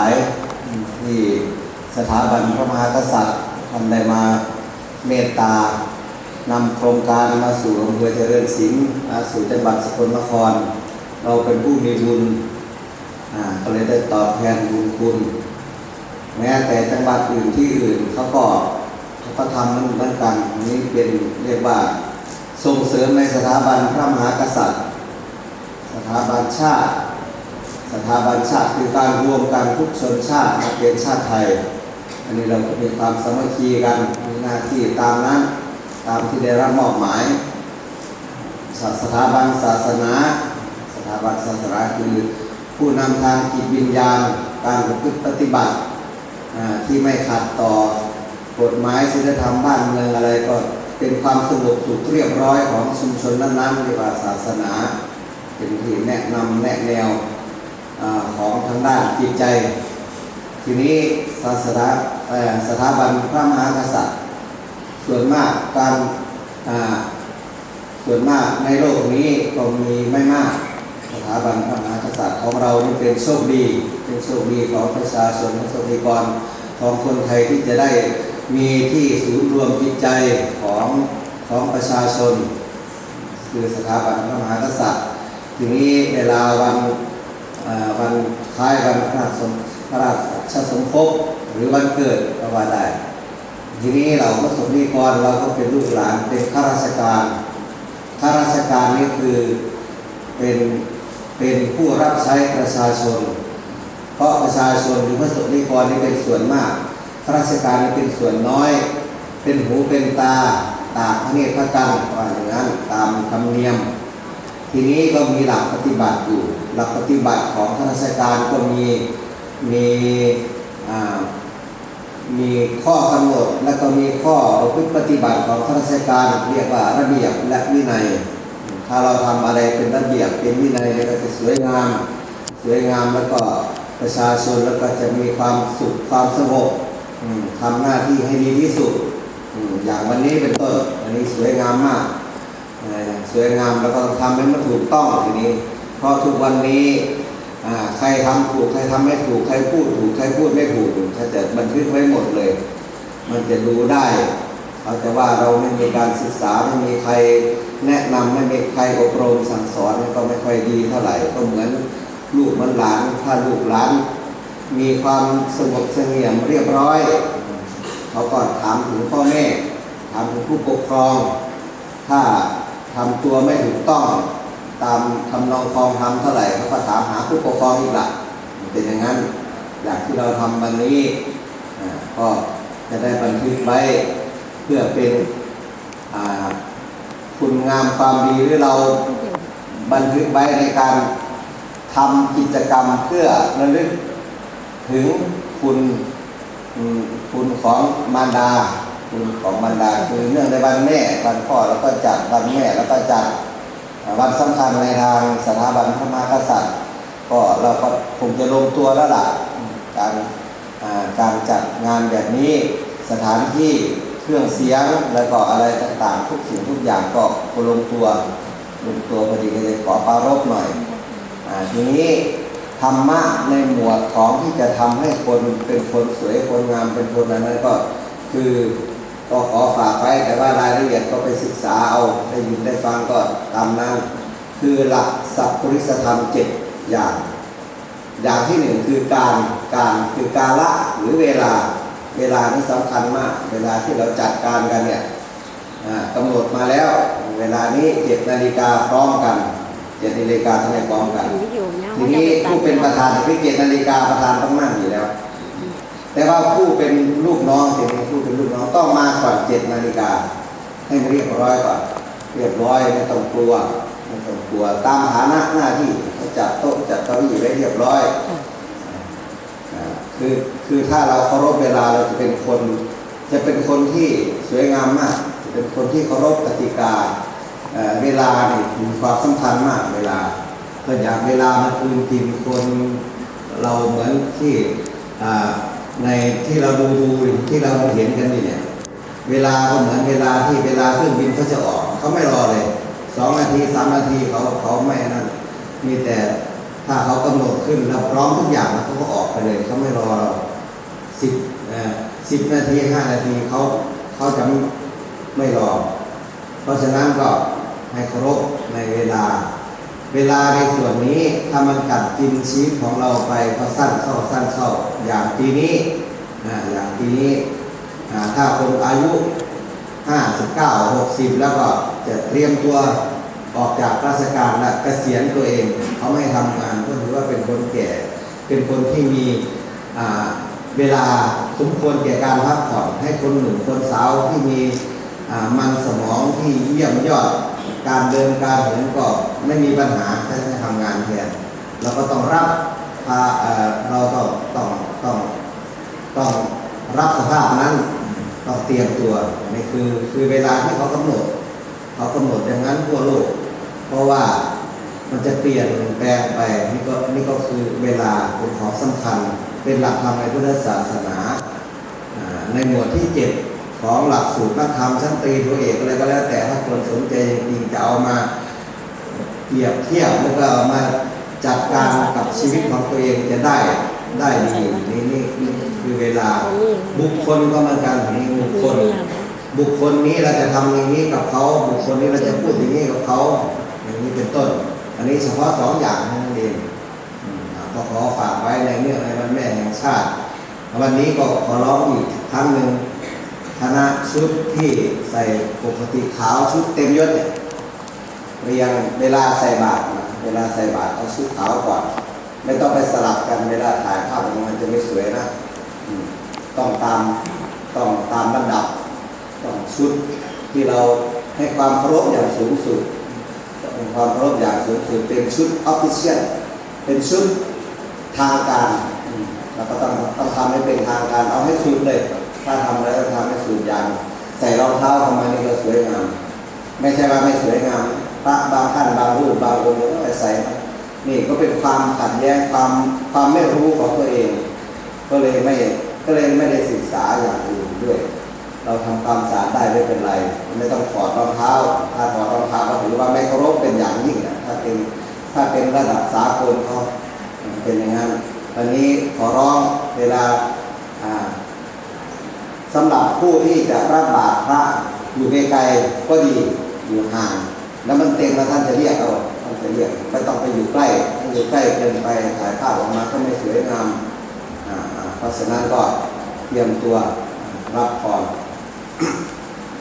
ายที่สถาบันพระมหากษัตริย์ท่านได้มาเมตตานำโครงการมาสู่อำเภอเจริญศิลป์มาสู่จังหวัดสกลนคร เราเป็นผู้มีบุญอ่าก็เลยได้ตอบแทนบุญคุณ แม้แต่จังหวัดอื่นที่อื่นเขาก็เขาก็ทำเหมือนกันอันนี้เป็นเรียกว่าส่งเสริมในสถาบันพระมหากษัตริย์ สถาบันชาติ สถาบันชาติคือการรวมกันทุกชนชาติมาเป็นชาติไทย อันนี้เราก็มีความสามัคคีกันมีหน้าที่ตามนั้นตามที่ได้รับมอบหมายสสถาบันศาสนา สถาบันศาสนาคือผู้นำทางจิตวิญญาณการประพฤติปฏิบัติที่ไม่ขัดต่อกฎหมายศีลธรรมบ้านเมืองอะไรก็เป็นความสงบสุขเรียบร้อยของชุมชนนั้นๆเรียกว่าศาสนา เป็นที่แนะนำแนะแนว ของทางด้านจิตใจ ทีนี้ศาสนาสถาบันพระมหากษัตริย์ ส่วนมากการส่วนมากในโลกนี้ก็มีไม่มากสถาบันพระมหากษัตริย์ของเรานี่เป็นโชคดี เป็นโชคดีของประชาชนและสนิกรของคนไทยที่จะได้มีที่ศูนย์รวมจิตใจของของประชาชน คือสถาบันพระมหากษัตริย์ทีนี้เวลาวัน คล้ายวันพระราชสมพระราชสมภพหรือวันเกิดก็ว่าได้ ทีนี้เราก็สมนิกรเราก็เป็นลูกหลานเป็นข้าราชการข้าราชการนี่คือเป็นเป็นผู้รับใช้ประชาชน เพราะประชาชนหรือพระสงฆ์นิกรนี่เป็นส่วนมากข้าราชการนี่เป็นส่วนน้อย เป็นหูเป็นตาตาพระเนตรพระกันว่าอย่างนั้นตามธรรมเนียม ทีนี้ก็มีหลักปฏิบัติอยู่ หลักปฏิบัติของข้าราชการก็มีมีมีข้อกำหนด และก็มีข้อประพฤติปฏิบัติของข้าราชการเรียกว่าระเบียบและวินัย ถ้าเราทำอะไรเป็นระเบียบเป็นวินัยก็จะสวยงาม สวยงามแล้วก็ประชาชนแล้วก็จะมีความสุขความสงบอืมทำหน้าที่ให้ดีที่สุด อย่างวันนี้เป็นต้นอันนี้สวยงามมาก สวยงามแล้วก็ทำให้มันถูกต้องทีนี้ เพราะทุกวันนี้ใครทำถูกใครทำไม่ถูกใครพูดถูกใครพูดไม่ถูกถ้าจะบันทึกไว้หมดเลย มันจะรู้ได้เอาแต่ว่าเราไม่มีการศึกษาไม่มีใครแนะนำไม่มีใครอบรมสั่งสอนก็ไม่ค่อยดีเท่าไหร่ก็เหมือนลูกมันหลานถ้าลูกหลาน มีความสงบเสงี่ยมเรียบร้อยเขาก็ถามถึงพ่อแม่ถามถึงผู้ปกครอง ถ้า ทำตัวไม่ถูกต้องตามทำนองคลองทำเท่าไหร่เขาก็ถามหาผู้ปกครองอีกละมันเป็นอย่างนั้นอย่างที่เราทำวันนี้ก็จะได้บันทึกไว้เพื่อเป็นคุณงามความดีหรือเราบันทึกไว้ในการทำกิจกรรมเพื่อระลึกถึงคุณคุณของมารดา คุณของมารดาคือเนื่องในวันแม่วันพ่อแล้วก็จัดวันแม่แล้วก็จัดวันสำคัญในทางสถาบันพระมหากษัตริย์ ก็เราก็คงจะลงตัวแล้วล่ะการการจัดงานแบบนี้สถานที่เครื่องเสียงแล้วก็อะไรต่างๆ ทุกสิ่งทุกอย่างก็ลงตัวลงตัวพอดีก็เลยขอปรารบหน่อยอทีนี้ธรรมะในหมวดของที่จะทำให้คนเป็นคนสวยคนงามเป็นคนอะไรนั้นก็คือ ก็ขอฝากไว้แต่ว่ารายละเอียดก็ไปศึกษาเอาได้ยินได้ฟังก็ตามนั้น คือหลักสัพพุริสธรรมเจ็ดอย่าง อย่างที่หนึ่งคือการการคือการละหรือเวลาเวลานี่สำคัญมาก เวลาที่เราจัดการกันเนี่ยอ่ากำหนดมาแล้ว เวลานี้เจ็ดนาฬิกาพร้อมกันเจ็ดนาฬิกาทำไมพร้อมกัน ทีนี้ผู้เป็นประธานที่เจ็ดนาฬิกาประธานต้องนั่งอยู่แล้ว แต่ว่าผู้เป็นลูกน้องทีนี้ผู้เป็นลูกน้องต้องมาก่อนเจ็ดนาฬิกาให้เรียบร้อยก่อนเรียบร้อยไม่ต้องกลัวไม่ต้องกลัวตามฐานะหน้าที่จัดโต๊ะจัดเก้าอี้ไว้เรียบร้อยคือคือถ้าเราเคารพเวลาเราจะเป็นคน จะเป็นคนที่สวยงามมากจะเป็นคนที่เคารพกติกาเวลาเนี่ยมีความสำคัญมากเวลาก็อย่างเวลามันคือจริงคนเราเหมือนที่อ่า ในที่เราดูดูที่เราเห็นกันนี่เนี่ยเวลาก็เหมือนเวลาที่เวลาเครื่องบินเขาจะออกเขาไม่รอเลยสองนาทีสามนาทีเขาเขาไม่นั่นมีแต่ถ้าเขากำหนดขึ้นแล้วพร้อมทุกอย่างแล้วเขาก็ออกไปเลยเขาไม่รอเราสิบสิบนาทีห้านาทีเขาเขาจะไม่รอ เพราะฉะนั้นก็ให้เคารพในเวลา เวลาในส่วนนี้ถ้ามันกัดกินชีวิตของเราไปก็สั้นเข้าสั้นเข้าอย่างปีนี้นะอย่างปีนี้อ่าถ้าคนอายุห้าสิบเก้าหกสิบแล้วก็จะเตรียมตัวออกจากราชการและเกษียณตัวเองเขาไม่ทำงานก็ถือว่าเป็นคนแก่ เป็นคนที่มีเวลาสมควรแก่การพักผ่อนให้คนหนุ่มคนสาวที่มีมันสมองที่เยี่ยมยอด การเดินการเหินก็ไม่มีปัญหาถ้าจะทำงานแทนเราก็ต้องรับพาเออเราต้องต้องต้องต้องรับสภาพนั้นต้องเตรียมตัวนี่คือคือเวลาที่เขากำหนด เขากำหนดอย่างนั้นทั่วโลก เพราะว่ามันจะเปลี่ยนแปลงไปนี่ก็นี่ก็คือเวลาเป็นของสำคัญ เป็นหลักธรรมในพุทธศาสนาอ่าในหมวดที่เจ็ด ของหลักสูตรนักธรรมชั้นตรีตัวเอกอะไรก็แล้วแต่ถ้าคนสนใจจริงจะเอามาเปรียบเทียบแล้วก็เอามาจัดการกับชีวิตของตัวเองจะได้ได้ดีนี่นี่นี่คือเวลาบุคคลก็เหมือนกันนี่บุคคล บุคคลนี้เราจะทำอย่างนี้กับเขาบุคคลนี้เราจะพูดอย่างนี้กับเขาอย่างนี้เป็นต้น อันนี้เฉพาะสองอย่างนั้นเองก็ขอฝากไว้ในเรื่องในวันแม่แห่งชาติ วันนี้ก็ขอร้องอีกครั้งหนึ่ง คณะชุดที่ใส่ปกติขาวชุดเต็มยศเนี่ยเรียงเวลาใส่บาตรนะเวลาใส่บาตรเอาชุดขาวก่อน ไม่ต้องไปสลับกันเวลาถ่ายภาพมันจะไม่สวยนะต้องตามต้องตามลำดับต้องชุดที่เราให้ความเคารพอย่างสูงสุดเป็นความเคารพอย่างสูงสุดเป็นชุดออฟฟิเชียลเป็นชุดทางการเราก็ต้องต้องทำให้เป็นทางการเอาให้สุดเลย ถ้าทำแล้วทำให้สุดย่างใส่รองเท้าทำไมนี่ก็สวยงาม ไม่ใช่ว่าไม่สวยงามพระบางท่านบางรูปบางองค์ก็ไปใส่นี่ก็เป็นความขัดแย้งความความไม่รู้ของตัวเอง ก็เลยไม่ก็เลยไม่ได้ศึกษาอย่างอื่นด้วย เราทำความสะอาดได้ไม่เป็นไร ไม่ต้องถอดรองเท้า ถ้าถอดรองเท้าก็ถือว่าไม่เคารพเป็นอย่างยิ่งนะถ้าเป็นถ้าเป็นระดับสากลเขาเป็นอย่างนั้นวันนี้ขอร้องเวลา สำหรับผู้ที่จะรับบาตรพระอยู่ไกลๆก็ดีอยู่ห่าง แล้วมันเต็มแล้วท่านจะเรียกเอาท่านจะเรียกไม่ต้องไปอยู่ใกล้ถ้าอยู่ใกล้เกินไปถ่ายภาพออกมาก็ไม่สวยงามอ่าอ่าเพราะฉะนั้นก็เตรียมตัวรับพร